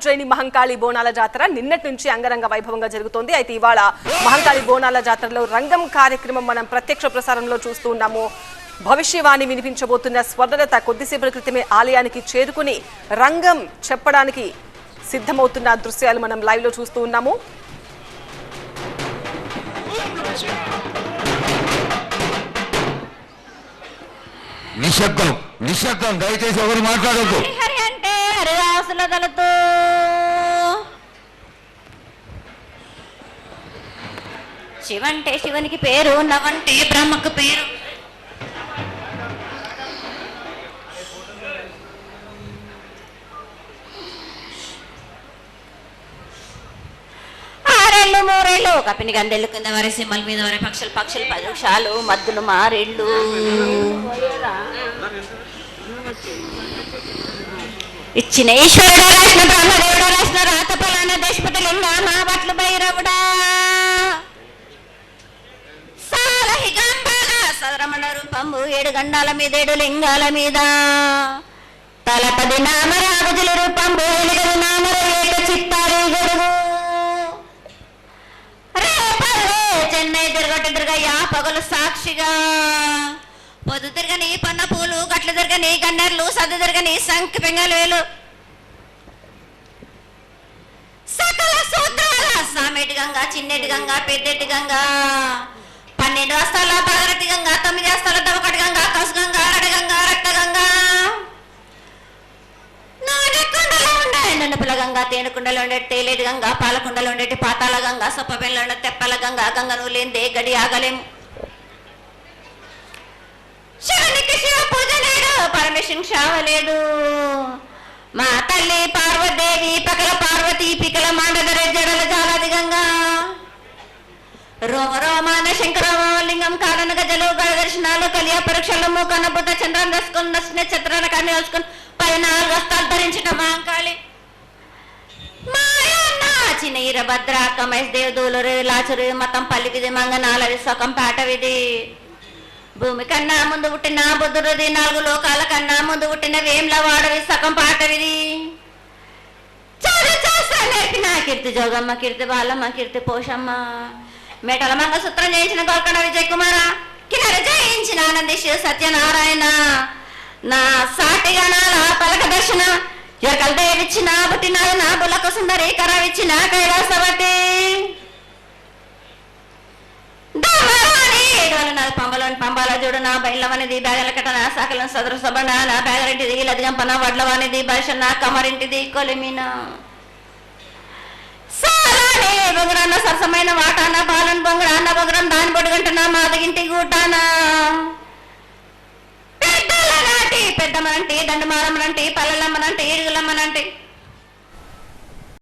ఉజ్జయిని మహంకాళి బోనాల జాతర నిన్నటి నుంచి అంగరంగ వైభవంగా జరుగుతోంది. అయితే ఇవాళ మహంకాళి బోనాల జాతరలో రంగం కార్యక్రమం మనం ప్రత్యక్ష ప్రసారంలో చూస్తూ ఉన్నాము. భవిష్యవాణి వినిపించబోతున్న స్వర్ణలత కొద్దిసేపటి క్రితమే ఆలయానికి చేరుకుని రంగం చెప్పడానికి సిద్ధమవుతున్న దృశ్యాలు మనం లైవ్లో చూస్తూ ఉన్నాము. నిశ్శబ్దం నిశ్శబ్దం. దయచేసి ఎవరు మాట్లాడద్దు. హరిదాసుల శివంటే శివునికి పేరు నవంటే బ్రహ్మకు పేరు. ఆరేళ్ళు మూరేళ్ళు. కపిని గందెళ్ళు కింద వరే సింహల మీద వరే పక్షులు పక్షులు పది మద్దులు మారేళ్ళు. ఇచ్చిన ఈశ్వరుడు రాసిన బ్రహ్మదేవుడు రాసిన రాత ఫలాన దేశపతి లింగ మా బట్లు భైరవుడా. సాలహిగంబాల సరమణ రూపంబు ఏడు గండాల మీద ఏడు లింగాల మీద. తలపది నామరాజుల రూపంబు ఎలుగది నామర ఏక చిత్తారి గడుగు రేపల్లే చెన్నై తిరగట తిరగయ్యా పగలు సాక్షిగా. పొద్దు తిరగని పన్న పూలు గట్లు తిరగని గన్నెర్లు సద్దు తిరగని శంఖ పెంగలేలు సకల సూత్రాల సామెటి గంగా చిన్నటి గంగా పెద్దటి గంగా. పన్నెండు వస్తాల పదరటి గంగా తొమ్మిది వస్తాల దవకటి గంగా కసు గంగా అరడ గంగా రక్త గంగా. నాడకుండలో ఉండే నన్నపుల గంగా తేనుకుండలో ఉండే తేలేటి గంగా పాలకుండలో ఉండేటి పాతాల గంగా సొప్పబెల్లో ఉండే తెప్పల గంగా గంగను లేందే గడి ఆగలేము శివునికి శివ పూజ నేడు పరమేశ్వరుని క్షావ లేదు. మా తల్లి పార్వదేవి పకల పార్వతి పికల మాండదర జడల జాలాదిగంగా రోమ రోమాన శంకరమలింగం కారణ గజలు గడ దర్శనాలు కలియ పరీక్షలు మూకన్న బుద్ధ చంద్రం దసుకుని నచ్చిన చిత్రాల కన్నీ వేసుకుని పై నాలుగు వస్తాలు ధరించిన మాంకాళి మాయన్న చిన్న ఈరభద్ర కమేష్ దేవదూలరు లాచురు మతం పల్లికిది మంగనాలది పాట విధి భూమి కన్నా ముందు పుట్టిన బుద్ధుడిది నాలుగు లోకాల కన్నా ముందు పుట్టిన వేమ్ల వాడవి సగం పాటవిది. చదువు కీర్తి జోగమ్మ కీర్తి బాలమ్మ కీర్తి పోషమ్మ. మేటల మంగసూత్రం చేయించిన గోల్కొండ విజయ్ కుమార కిన్నర జయించిన ఆనందిష్ సత్యనారాయణ. నా సాటిగా నాల పలక దర్శన ఎరకల దేవిచ్చిన బుట్టిన నా బులకు సుందరి కరావిచ్చిన కైలాస పంబాలని పంబాల చూడు నా బయలవనిది బ్యాగల కట్ట నా సాకలను సదరు సబన నా బ్యాగరింటిది లదిగంపన వడ్లవానిది బర్షన్న కమరింటిది కొలిమిన. సారాని బొంగరాన్న సరసమైన వాటాన బాలన్ బొంగరాన్న బొంగరం దాని పొడుగంటున్నా మాదగింటి గూటానా. పెద్దల నాటి పెద్దమ్మనంటి దండమారమ్మనంటి పల్లెలమ్మనంటి